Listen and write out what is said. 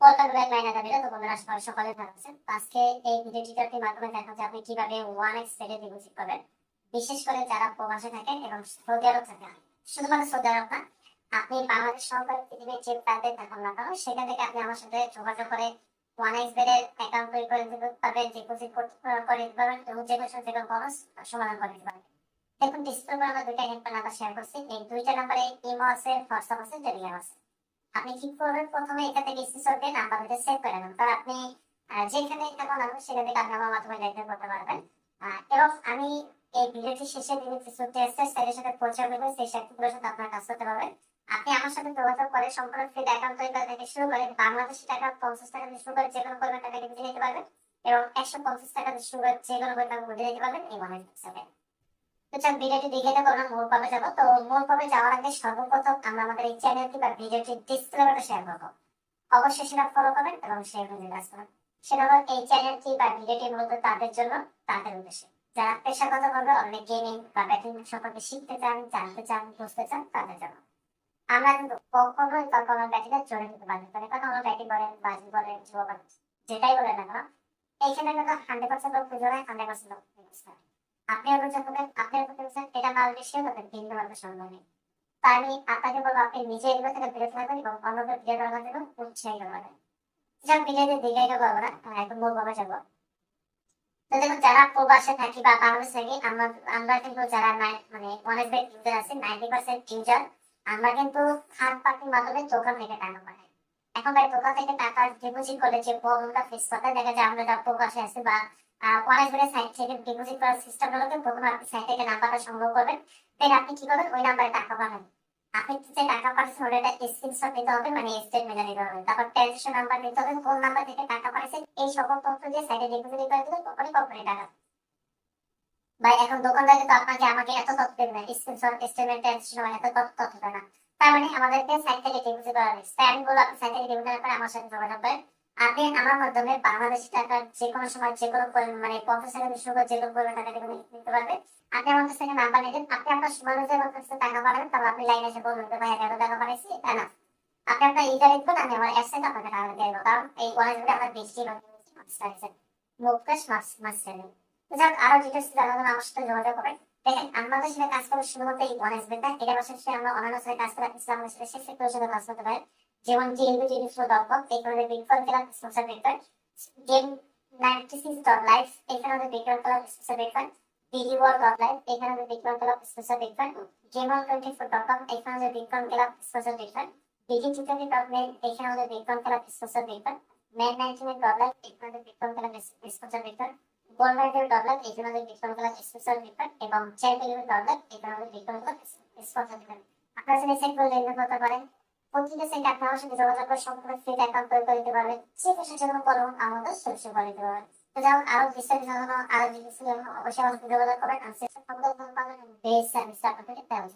Welcome back মাইনা দাবিরা তো বন্ধুরা সকালে ভালো আজকে এই ভিডিও মাধ্যমে দেখা যে আপনি কীভাবে ওয়ান এক্স রেটে ডিপোজিট করবেন। বিশেষ করে যারা প্রবাসে থাকেন এবং সৌদি আরব থাকেন শুধুমাত্র সৌদি আরব না, আপনি বাংলাদেশ সরকারের পৃথিবীর যে প্রান্তে থাকুন না কেন, সেখান থেকে আপনি আমার সাথে যোগাযোগ করে ওয়ান এক্স বেডের অ্যাকাউন্ট তৈরি করে দিতে পারবেন ডিপোজিট করে দিতে পারবেন, এবং যে কোনো যে কোনো খরচ সমাধান করে দিতে পারবেন। দেখুন ডিসপ্লে আমরা দুইটা হেল্পলাইন নাম্বার শেয়ার করছি। এই দুইটা নাম্বারে ইমো আছে হোয়াটসঅ্যাপ আছে টেলিগ্রাম আছে। আপনি কি করবেন, প্রথমে এটা থেকে স্ক্রিনশট দিয়ে নাম্বারটা সেভ করে নেন। তার আপনি যেখানে থাকুন না কেন সেখান থেকে আপনি আমার মাধ্যমে লেনদেন করতে পারবেন। এবং আমি এই ভিডিওটি শেষে দিনে কিছু টেস্টের সাইটের সাথে পরিচয় করব, সেই সাইটগুলোর সাথে আপনার কাজ করতে পারবেন। আপনি আমার সাথে যোগাযোগ করে সম্পূর্ণ ফ্রি অ্যাকাউন্ট তৈরি করা থেকে শুরু করে বাংলাদেশি টাকা পঞ্চাশ টাকা থেকে শুরু করে যে কোনো পরিমাণ টাকা নিতে পারবেন। এবং একশো পঞ্চাশ টাকা থেকে শুরু করে যে কোনো পরিমাণ বুঝে নিতে পারবেন এই মনে হিসাবে ভিডিওটি দেখে তো আমরা মূল পর্বে যাব। তো মূল পর্বে যাওয়ার আগে সর্বপ্রথম আমরা আমাদের এই চ্যানেলটি বা ভিডিওটি ডিসক্লেমারটা শেয়ার করব। অবশ্যই সেটা ফলো করবেন এবং শেয়ার করে সেটা হলো এই চ্যানেলটি বা ভিডিওটি মূলত তাদের জন্য, তাদের উদ্দেশ্যে। যারা অনেক গেমিং বা ব্যাটিং সম্পর্কে শিখতে চান, জানতে চান, বুঝতে চান, তাদের জন্য। আমরা কিন্তু কখনোই কখনো দিতে পারি না। কারণ আমরা ব্যাটিং বলেন বাজি বলেন বলেন যেটাই বলেন না কেন, এইখানে কিন্তু হান্ড্রেড পার্সেন্ট লোক পুজো হয় হান্ড্রেড পার্সেন্ট লোক পুজো হয় আপনি অভিযোগ করবেন আপনি অভিযোগ করছেন এটা সেও করবেন ভিন্ন ভাবে সম্ভব নেই। তাই আমি আপনাকে বলব, আপনি নিজে এগুলো থেকে বিরত থাকবেন এবং অন্যদের ভিডিও করার জন্য উৎসাহিত করবেন যেমন ভিডিওতে দীর্ঘায়িত করব না একদম মূল ভাবে যাব। তো দেখুন, যারা প্রবাসে থাকি বা বাংলাদেশে থাকি, আমরা কিন্তু যারা মানে অনেক ইউজার আছে নাইনটি পার্সেন্ট ইউজার, আমরা কিন্তু থার্ড পার্টির মাধ্যমে দোকান থেকে টাকা পাঠাই এখন ভাই, দোকান থেকে টাকা ডিপোজিট করলে যে প্রবলেমটা ফেস করতে দেখা যায় আমরা যারা প্রবাসে আছি বা অনেক সাইট থেকে ডিপোজিট করার সিস্টেম হলো কি, প্রথমে আপনি সাইট থেকে নাম্বারটা সংগ্রহ করবেন দেন আপনি কি করবেন ওই নাম্বারে টাকা পাঠাবেন আপনি যে টাকা পাঠাচ্ছেন ওটা স্ক্রিনশট নিতে হবে মানে স্টেটমেন্টে নিতে হবে। তারপর ট্রানজেকশন নাম্বার নিতে হবে কোন নাম্বার থেকে টাকা পাঠাচ্ছেন এই সকল তথ্য দিয়ে সাইটে ডিপোজিট করে দিলে তখনই কোম্পানি টাকা। ভাই এখন দোকানদার কিন্তু আপনাকে আমাকে এত তথ্য দেবে না স্ক্রিনশট স্টেটমেন্ট ট্রানজেকশন এত তথ্য দেবে না। তার মানে আমাদেরকে সাইট থেকে ডিপোজিট করা হবে স্ট্যান্ডগুলো আপনি সাইট থেকে ডিপোজিট করে আমার সাথে যোগাযোগ করেন। আপনি আমার মাধ্যমে বাংলাদেশ টাকা যে কোনো সময় যে কোনো মানে প্রফেশনাল সুযোগ যে কোনো পরিমাণ টাকা থেকে নিতে পারবে। আপনি আমার কাছ থেকে নাম্বার নিতেন। আপনি আপনার সময় অনুযায়ী আমার কাছ থেকে টাকা পাঠাবেন তাহলে আপনি লাইনে এসে বলবেন যে, ভাই, এত টাকা পাঠাইছি তা না? আপনি আপনার ইটা লিখবেন, আমি আমার অ্যাডসেন্ট আপনাকে টাকা দিয়ে দেবো। কারণ এই ওয়ালেটগুলো আমার বেশি মুকেশ মাস মাস যাক, আরও ডিটেলস আমার সাথে যোগাযোগ দেখেন কাজ শুধুমাত্র এই এটা পাশাপাশি আমরা অন্যান্য সাথে কাজ করা ইসলামের সাথে সেই সেক্টরের সাথে কাজ করতে পারি। যেমন G11, G24, Dropbox, এখানে বিটকয়েন ক্লাব স্পন্সর বেকার গেম 96 ডট লাইফ এখানে আমাদের bitcoin club sponsor bitcoin digi world life এখানে আমাদের bitcoin club sponsor bitcoin game on 24 dot com এখানে আমাদের bitcoin club sponsor bitcoin digi dot net এখানে আমাদের bitcoin club sponsor bitcoin man 99 dot life এখানে আমাদের bitcoin club sponsor bitcoin gold dot life এখানে আমাদের বিটকয়েন ক্লাব স্পন্সর বিটকয়েন এবং charity dot life এখানে আমাদের বিটকয়েন ক্লাব স্পন্সর আপনারা চাইলে সেট করে লেনদেন করতে পারেন। প্রতিটা সেন্ট আপনি আমার যোগাযোগ করে সম্পূর্ণ ফ্রি অ্যাকাউন্ট তৈরি করে দিতে পারবেন সেই পেশার জন্য পরম আমাদের সদস্য করে দিতে পারবেন তো যেমন আরও বিস্তারিত জানানো, আরও জিনিস অবশ্যই আমাদের যোগাযোগ করবেন। আমি সেটা পাবেন বেস সার্ভিস আপনাদেরকে দেওয়া